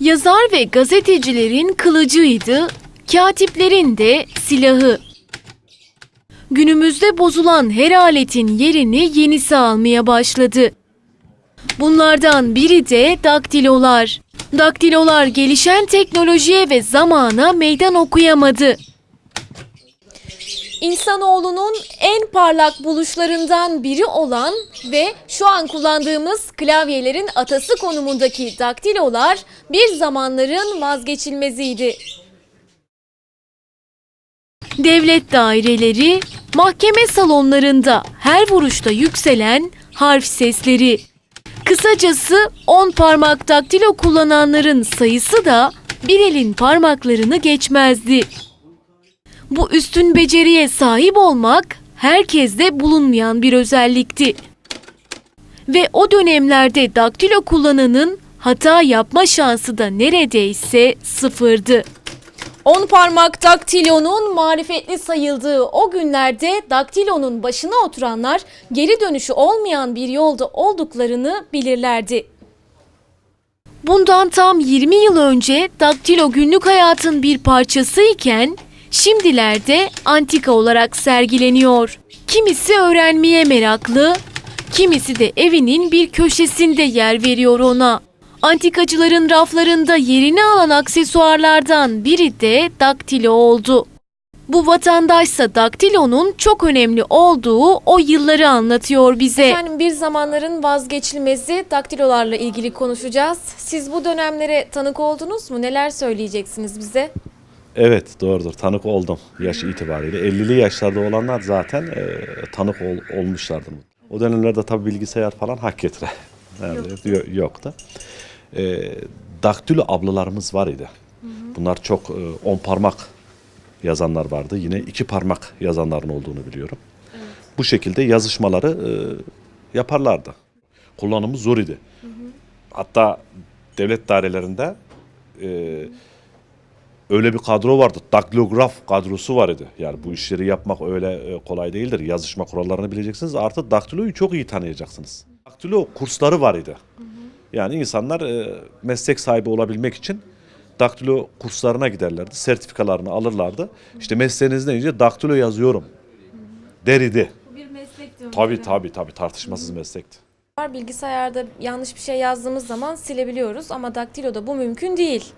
Yazar ve gazetecilerin kılıcıydı, katiplerin de silahı. Günümüzde bozulan her aletin yerini yenisi almaya başladı. Bunlardan biri de daktilolar. Daktilolar gelişen teknolojiye ve zamana meydan okuyamadı. İnsanoğlunun en parlak buluşlarından biri olan ve şu an kullandığımız klavyelerin atası konumundaki daktilolar bir zamanların vazgeçilmeziydi. Devlet daireleri, mahkeme salonlarında her vuruşta yükselen harf sesleri. Kısacası 10 parmak daktilo kullananların sayısı da bir elin parmaklarını geçmezdi. Bu üstün beceriye sahip olmak herkeste bulunmayan bir özellikti. Ve o dönemlerde daktilo kullananın hata yapma şansı da neredeyse sıfırdı. 10 parmak daktilonun marifetli sayıldığı o günlerde daktilonun başına oturanlar geri dönüşü olmayan bir yolda olduklarını bilirlerdi. Bundan tam 20 yıl önce daktilo günlük hayatın bir parçası iken şimdilerde antika olarak sergileniyor. Kimisi öğrenmeye meraklı, kimisi de evinin bir köşesinde yer veriyor ona. Antikacıların raflarında yerini alan aksesuarlardan biri de daktilo oldu. Bu vatandaşsa daktilonun çok önemli olduğu o yılları anlatıyor bize. Efendim bir zamanların vazgeçilmezi daktilolarla ilgili konuşacağız. Siz bu dönemlere tanık oldunuz mu? Neler söyleyeceksiniz bize? Evet doğrudur tanık oldum yaş itibariyle. 50'li yaşlarda olanlar zaten e, tanık ol, olmuşlardır. O dönemlerde tabii bilgisayar falan hak getire. Nerede? Yok. Yoktu. E, daktilo ablalarımız var idi. Bunlar çok e, on parmak yazanlar vardı. Yine iki parmak yazanların olduğunu biliyorum. Bu şekilde yazışmaları e, yaparlardı. Kullanımı zor idi. Hatta devlet dairelerinde e, öyle bir kadro vardı. Daklograf kadrosu var idi. Yani bu işleri yapmak öyle e, kolay değildir. Yazışma kurallarını bileceksiniz. Artı daktiloyu çok iyi tanıyacaksınız. Daktilo kursları var idi. Yani insanlar e, meslek sahibi olabilmek için daktilo kurslarına giderlerdi. Sertifikalarını alırlardı. İşte mesleğiniz neyince daktilo yazıyorum der idi. Bir meslek diyorum. Tabii tabii tabii tartışmasız meslekti. Bilgisayarda yanlış bir şey yazdığımız zaman silebiliyoruz ama daktiloda bu mümkün değil.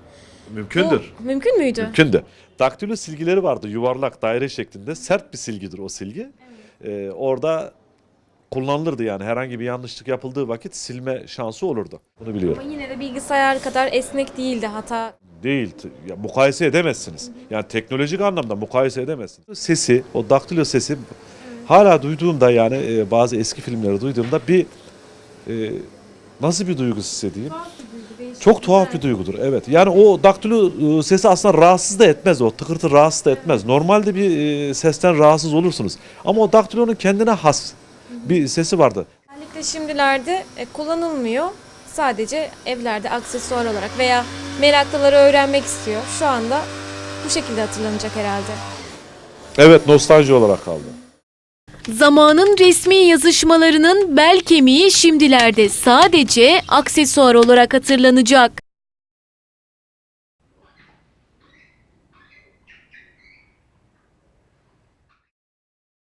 Mümkündür. Bu mümkün müydü? Mümkündü. Daktilo silgileri vardı yuvarlak daire şeklinde sert bir silgidir o silgi. Ee, orada kullanılırdı yani herhangi bir yanlışlık yapıldığı vakit silme şansı olurdu. Bunu biliyorum. Ama yine de bilgisayar kadar esnek değildi hata. Değil. Ya, mukayese edemezsiniz. Yani teknolojik anlamda mukayese edemezsiniz. Sesi, o daktilo sesi hala duyduğumda yani e, bazı eski filmleri duyduğumda bir e, nasıl bir duygu hissedeyim? Çok tuhaf bir duygudur. Evet. Yani o daktilo e, sesi aslında rahatsız da etmez. O tıkırtı rahatsız da etmez. Normalde bir e, sesten rahatsız olursunuz. Ama o daktilonun kendine has bir sesi vardı. Özellikle şimdilerde e, kullanılmıyor. Sadece evlerde aksesuar olarak veya meraklıları öğrenmek istiyor. Şu anda bu şekilde hatırlanacak herhalde. Evet, nostalji olarak kaldı. Zamanın resmi yazışmalarının bel kemiği şimdilerde sadece aksesuar olarak hatırlanacak.